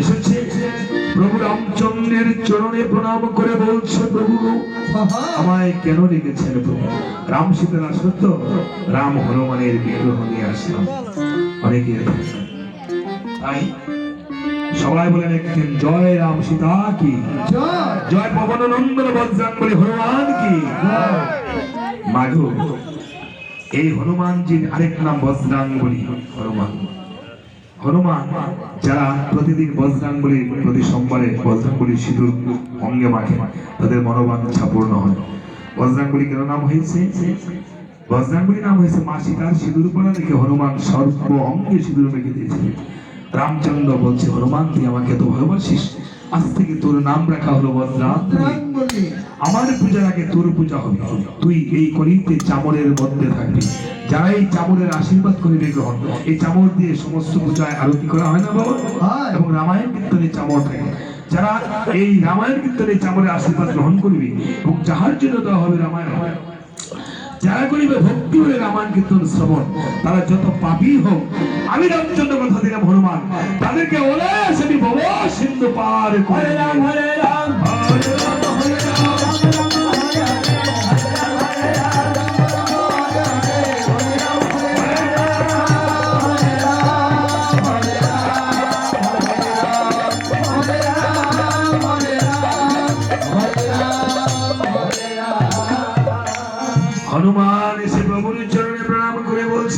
এসেছে। প্রভু রামচন্দ্রের চরণে প্রণাম করে বলছে, প্রভু, আমায় কেন রেখেছেন প্রভু? রাম রাম হনুমানের বিগ্রহ নিয়ে আসলাম। অনেকে তাই সবাই বলেন একদিন জয় রাম সীতা কি? জয় পবন নন্দন বলে হনুমান কি? মাধু এই হনুমানজির আরেক নাম বজ্রাঙ্গলি হনুমান। হনুমান, যারা প্রতিদিন বজ্রাঙ্গুলি প্রতি সোমবারে বজ্রাঙ্গুলি সিঁদুর অঙ্গে মাখে তাদের মনোবাঞ্ছা পূর্ণ হয়। বজ্রাঙ্গলি কেন নাম হয়েছে? বজ্রাঙ্গুলি নাম হয়েছে মা সীতার সিঁদুর পরা দেখে হনুমান সর্ব অঙ্গে সিঁদুর মেখে দিয়েছিলেন রামচন্দ্র বলছে, হনুমান, তুই আমাকে এত ভালোবাসিস আজ থেকে তোর নাম রাখা হলো আমার পূজার আগে তোর পূজা হবে। তুই এই কলিতে চামরের মধ্যে থাকবি। যারা এই চামরের আশীর্বাদ করিবে গ্রহণ এই চামর দিয়ে সমস্ত পূজায় আরতি করা হয় না বাবা? এবং রামায়ণ কীর্তনে চামর থাকে। যারা এই রামায়ণ কীর্তনে চামরের আশীর্বাদ গ্রহণ করবি এবং যাহার জন্য দেওয়া হবে রামায়ণ যারা করিবে ভক্তি হলে রামায়ণ কীর্তন শ্রবণ, তারা যত পাপী হোক, আমি রামচন্দ্র কথা দিলাম হনুমান, তাদেরকে ওলা সেটি ভব সিন্ধু পার করে। রাম, হরে রাম। হনুমান